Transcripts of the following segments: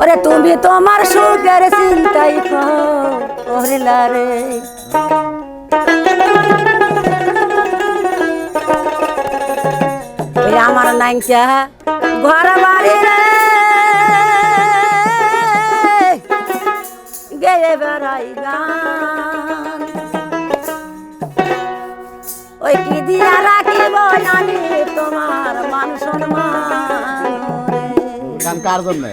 ওরে তুমি তোমার সুখের চিন্তাই করিলা রে। আমার নাইকা ঘর বাড়ি রে। গেয়ে বেড়াই গান। ওই কি দিয়া রাখিব আমি তোমার মান সম্মান। কার জন্য?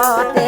তোমার পথের